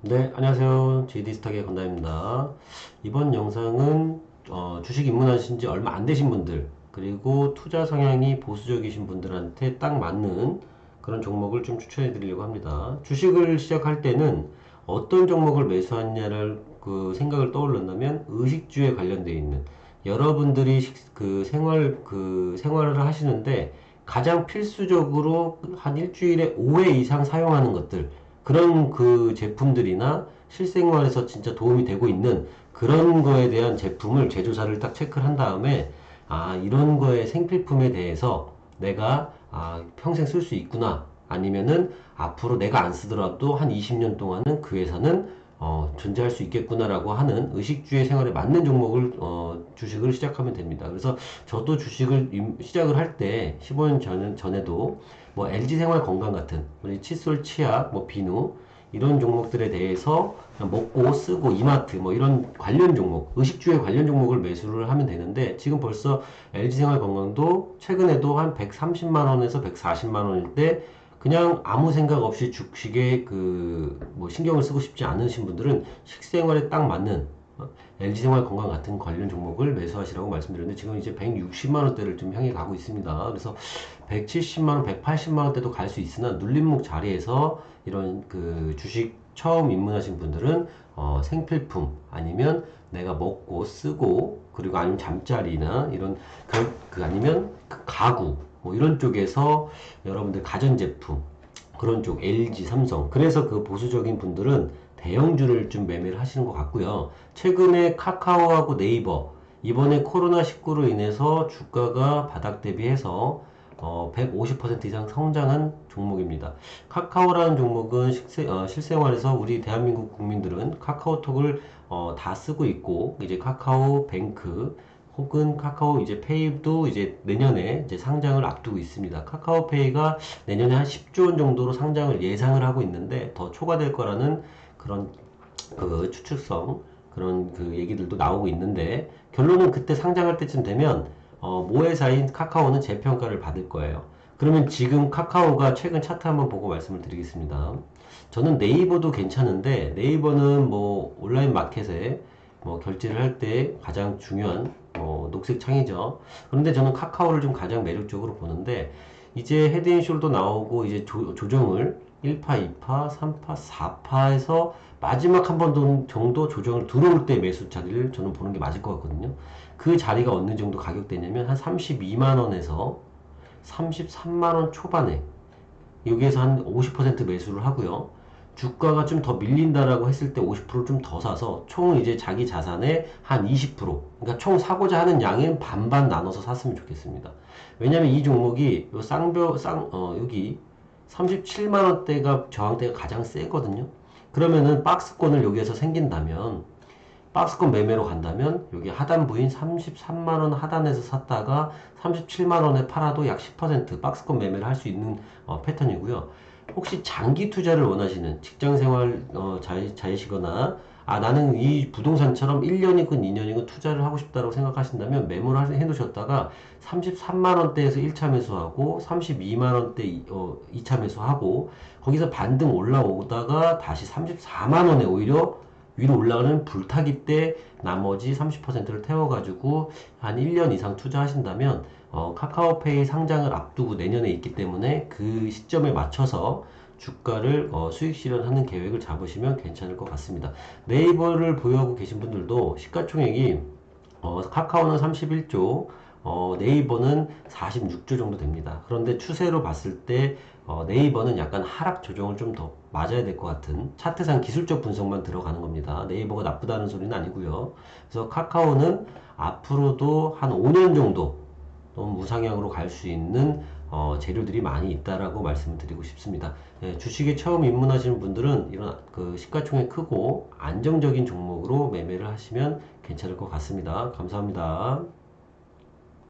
네, 안녕하세요. JD스탁의 건담입니다. 이번 영상은 어, 주식 입문하신 지 얼마 안 되신 분들, 그리고 투자 성향이 보수적이신 분들한테 딱 맞는 그런 종목을 좀 추천해 드리려고 합니다. 주식을 시작할 때는 어떤 종목을 매수하냐를 그 생각을 떠올른다면 의식주에 관련되어 있는 여러분들이 식- 그 생활 그 생활을 하시는데 가장 필수적으로 한 일주일에 5회 이상 사용하는 것들 그런 그 제품들이나 실생활에서 진짜 도움이 되고 있는 그런 거에 대한 제품을 제조사를 딱 체크를 한 다음에 아 이런 거의 생필품에 대해서 내가 아 평생 쓸 수 있구나. 아니면은 앞으로 내가 안 쓰더라도 한 20년 동안은 그 회사는 어, 존재할 수 있겠구나라고 하는 의식주의 생활에 맞는 종목을 어, 주식을 시작하면 됩니다. 그래서 저도 주식을 임- 시작을 할 때 15년 전, 전에도 뭐 LG 생활 건강 같은 우리 칫솔 치약 뭐 비누 이런 종목들에 대해서 먹고 쓰고 이마트 뭐 이런 관련 종목 의식주의 관련 종목을 매수를 하면 되는데 지금 벌써 LG 생활 건강도 최근에도 한 130만 원에서 140만 원일 때 그냥 아무 생각 없이 주식에 그 뭐 신경을 쓰고 싶지 않으신 분들은 식생활에 딱 맞는 어, LG 생활 건강 같은 관련 종목을 매수하시라고 말씀드렸는데 지금 이제 160만 원대를 좀 향해 가고 있습니다. 그래서 170만 원, 180만 원대도 갈 수 있으나 눌림목 자리에서 이런 그 주식 처음 입문하신 분들은 어, 생필품 아니면 내가 먹고 쓰고 그리고 아니면 잠자리나 이런 그, 그 아니면 그 가구 뭐 이런 쪽에서 여러분들 가전제품 그런 쪽 LG, 삼성 그래서 그 보수적인 분들은 대형주를 좀 매매를 하시는 것 같고요. 최근에 카카오하고 네이버 이번에 코로나19로 인해서 주가가 바닥 대비해서 어, 150% 이상 성장한 종목입니다. 카카오라는 종목은 식세- 어, 실생활에서 우리 대한민국 국민들은 카카오톡을 어, 다 쓰고 있고 이제 카카오 뱅크 혹은 카카오 이제 페이도 이제 내년에 이제 상장을 앞두고 있습니다. 카카오페이가 내년에 한 10조 원 정도로 상장을 예상을 하고 있는데 더 초과될 거라는 그런 그 추측성 그런 그 얘기들도 나오고 있는데 결론은 그때 상장할 때쯤 되면 어, 모회사인 카카오는 재평가를 받을 거예요. 그러면 지금 카카오가 최근 차트 한번 보고 말씀을 드리겠습니다. 저는 네이버도 괜찮은데 네이버는 뭐 온라인 마켓에 뭐 결제를 할 때 가장 중요한 뭐 녹색 창이죠. 그런데 저는 카카오를 좀 가장 매력적으로 보는데 이제 헤드앤숄더 나오고 이제 조, 조정을 1파, 2파, 3파, 4파에서 마지막 한 번 정도 조정을 들어올 때 매수 자리를 저는 보는 게 맞을 것 같거든요. 그 자리가 어느 정도 가격대냐면 한 32만 원에서 33만 원 초반에 여기에서 한 50% 매수를 하고요. 주가가 좀 더 밀린다라고 했을 때 50%를 좀더 사서 총 이제 자기 자산의 한 20% 그러니까 총 사고자 하는 양의 반반 나눠서 샀으면 좋겠습니다. 왜냐면 이 종목이 요 쌍벼 쌍 어 여기 37만 원대가 저항대가 가장 세거든요. 그러면은 박스권을 여기에서 생긴다면 박스권 매매로 간다면 여기 하단부인 33만 원 하단에서 샀다가 37만 원에 팔아도 약 10% 박스권 매매를 할 수 있는 어, 패턴이고요. 혹시 장기 투자를 원하시는 직장 생활 어, 자, 자이시거나 아 나는 이 부동산처럼 1년이건 2년이건 투자를 하고 싶다고 생각하신다면 메모를 하- 해놓으셨다가 33만 원대에서 1차 매수하고 32만 원대 어, 2차 매수하고 거기서 반등 올라오다가 다시 34만 원에 오히려 위로 올라가는 불타기 때 나머지 30%를 태워가지고 한 1년 이상 투자하신다면 어, 카카오페이 상장을 앞두고 내년에 있기 때문에 그 시점에 맞춰서 주가를 어, 수익 실현하는 계획을 잡으시면 괜찮을 것 같습니다. 네이버를 보유하고 계신 분들도 시가총액이 어, 카카오는 31조, 어, 네이버는 46조 정도 됩니다. 그런데 추세로 봤을 때 어, 네이버는 약간 하락 조정을 좀 더 맞아야 될 것 같은 차트상 기술적 분석만 들어가는 겁니다. 네이버가 나쁘다는 소리는 아니고요. 그래서 카카오는 앞으로도 한 5년 정도 너무 무상향으로 갈 수 있는 어, 재료들이 많이 있다라고 말씀을 드리고 싶습니다. 예, 주식에 처음 입문하시는 분들은 이런 그 시가총액 크고 안정적인 종목으로 매매를 하시면 괜찮을 것 같습니다. 감사합니다.